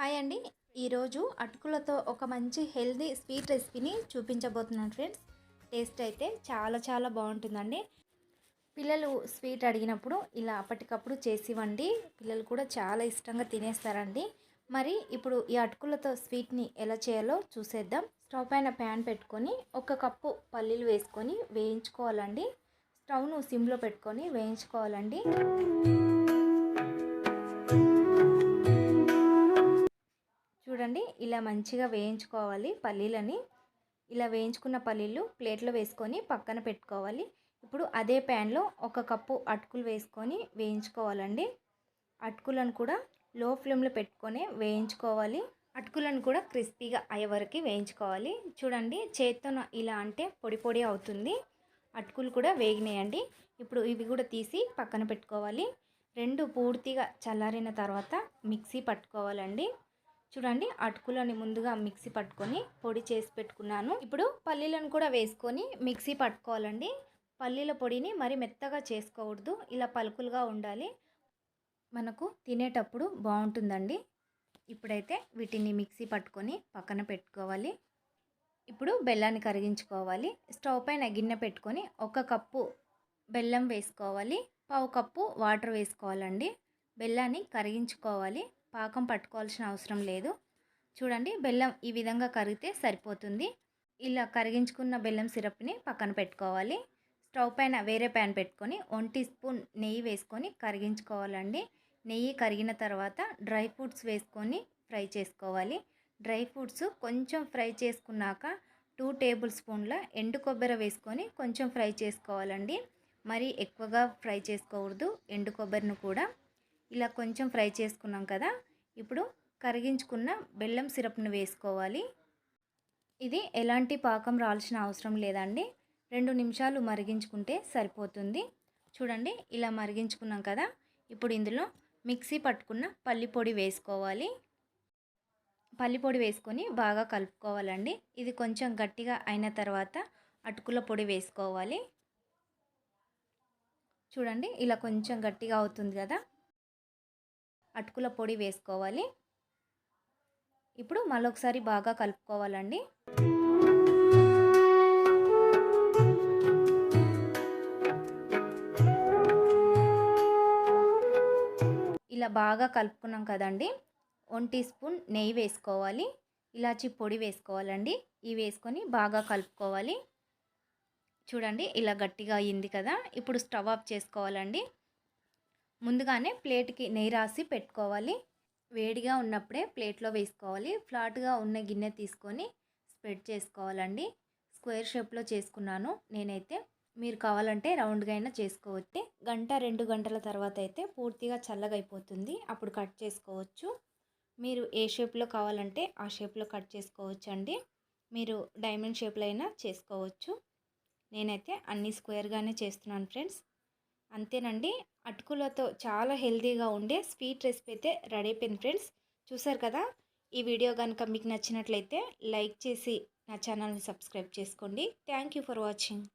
Hi అండి. ఈరోజు అటుకులతో ఒక మంచి హెల్దీ స్వీట్ రెసిపీని చూపించబోతున్నాను ఫ్రెండ్స్. టేస్ట్ అయితే చాలా చాలా బాగుంటుందండి. పిల్లలు స్వీట్ అడిగినప్పుడు ఇలా అప్పటికప్పుడు చేసివ్వండి. పిల్లలు కూడా చాలా ఇష్టంగా తినేస్తారండి. మరి ఇప్పుడు ఈ అటుకులతో స్వీట్ని ఎలా చేయాలో చూసేద్దాం. స్టవ్ పైన ప్యాన్ పెట్టుకొని ఒక కప్పు పల్లీలు వేసుకొని వేయించుకోవాలండి. స్టవ్ను సిమ్లో పెట్టుకొని వేయించుకోవాలండి. ఇలా మంచిగా వేయించుకోవాలి పల్లీలని. ఇలా వేయించుకున్న పల్లీలు ప్లేట్లో వేసుకొని పక్కన పెట్టుకోవాలి. ఇప్పుడు అదే ప్యాన్లో ఒక కప్పు అటుకులు వేసుకొని వేయించుకోవాలండి. అటుకులను కూడా లో ఫ్లేమ్లో పెట్టుకొని వేయించుకోవాలి. అటుకులను కూడా క్రిస్పీగా అయ్యే వరకు వేయించుకోవాలి. చూడండి చేత్తో ఇలా అంటే పొడి పొడి అవుతుంది. అటుకులు కూడా వేగినాయండి. ఇప్పుడు ఇవి కూడా తీసి పక్కన పెట్టుకోవాలి. రెండు పూర్తిగా చల్లారిన తర్వాత మిక్సీ పట్టుకోవాలండి. చూడండి అటుకులని ముందుగా మిక్సీ పట్టుకొని పొడి చేసి పెట్టుకున్నాను. ఇప్పుడు పల్లీలను కూడా వేసుకొని మిక్సీ పట్టుకోవాలండి. పల్లీల పొడిని మరి మెత్తగా చేసుకోకూడదు ఇలా పలుకులుగా ఉండాలి. మనకు తినేటప్పుడు బాగుంటుందండి. ఇప్పుడైతే వీటిని మిక్సీ పట్టుకొని పక్కన పెట్టుకోవాలి. ఇప్పుడు బెల్లాన్ని కరిగించుకోవాలి. స్టవ్ పైన గిన్నె పెట్టుకొని ఒక కప్పు బెల్లం వేసుకోవాలి. పావు కప్పు వాటర్ వేసుకోవాలండి. బెల్లాన్ని కరిగించుకోవాలి. పాకం పట్టుకోవాల్సిన అవసరం లేదు. చూడండి బెల్లం ఈ విధంగా కరిగితే సరిపోతుంది. ఇలా కరిగించుకున్న బెల్లం సిరప్ని పక్కన పెట్టుకోవాలి. స్టవ్ పైన వేరే ప్యాన్ పెట్టుకొని వన్ టీ స్పూన్ నెయ్యి వేసుకొని కరిగించుకోవాలండి. నెయ్యి కరిగిన తర్వాత డ్రై ఫ్రూట్స్ వేసుకొని ఫ్రై చేసుకోవాలి. డ్రై ఫ్రూట్స్ కొంచెం ఫ్రై చేసుకున్నాక టూ టేబుల్ స్పూన్ల ఎండు కొబ్బరి వేసుకొని కొంచెం ఫ్రై చేసుకోవాలండి. మరి ఎక్కువగా ఫ్రై చేసుకోకూడదు. ఎండు కొబ్బరిని కూడా ఇలా కొంచెం ఫ్రై చేసుకున్నాం కదా ఇప్పుడు కరిగించుకున్న బెల్లం సిరప్ను వేసుకోవాలి. ఇది ఎలాంటి పాకం రాల్సిన అవసరం లేదండి. రెండు నిమిషాలు మరిగించుకుంటే సరిపోతుంది. చూడండి ఇలా మరిగించుకున్నాం కదా ఇప్పుడు ఇందులో మిక్సీ పట్టుకున్న పల్లి పొడి వేసుకోవాలి. పల్లి పొడి వేసుకొని బాగా కలుపుకోవాలండి. ఇది కొంచెం గట్టిగా అయిన తర్వాత అటుకుల పొడి వేసుకోవాలి. చూడండి ఇలా కొంచెం గట్టిగా అవుతుంది కదా అటుకుల పొడి వేసుకోవాలి. ఇప్పుడు మళ్ళొకసారి బాగా కలుపుకోవాలండి. ఇలా బాగా కలుపుకున్నాం కదండి. వన్ టీ స్పూన్ నెయ్యి వేసుకోవాలి. ఇలాచి పొడి వేసుకోవాలండి. ఇవి వేసుకొని బాగా కలుపుకోవాలి. చూడండి ఇలా గట్టిగా అయ్యింది కదా. ఇప్పుడు స్టవ్ ఆఫ్ చేసుకోవాలండి. ముందుగానే ప్లేట్కి నెయ్యి రాసి పెట్టుకోవాలి. వేడిగా ఉన్నప్పుడే ప్లేట్లో వేసుకోవాలి. ఫ్లాట్గా ఉన్న గిన్నె తీసుకొని స్ప్రెడ్ చేసుకోవాలండి. స్క్వేర్ షేప్లో చేసుకున్నాను నేనైతే. మీరు కావాలంటే రౌండ్గా అయినా చేసుకోవచ్చు. గంట రెండు గంటల తర్వాత అయితే పూర్తిగా చల్లగా అయిపోతుంది అప్పుడు కట్ చేసుకోవచ్చు. మీరు ఏ షేప్లో కావాలంటే ఆ షేప్లో కట్ చేసుకోవచ్చు అండి మీరు డైమండ్ షేప్లో అయినా చేసుకోవచ్చు. నేనైతే అన్ని స్క్వేర్గానే చేస్తున్నాను ఫ్రెండ్స్. అంతేనండి. అటుకులతో చాలా హెల్తీగా ఉండే స్వీట్ రెసిపీ అయితే రెడీ అయిపోయింది ఫ్రెండ్స్. చూసారు కదా? ఈ వీడియో కనుక మీకు నచ్చినట్లయితే లైక్ చేసి నా ఛానల్ని సబ్స్క్రైబ్ చేసుకోండి. Thank for watching.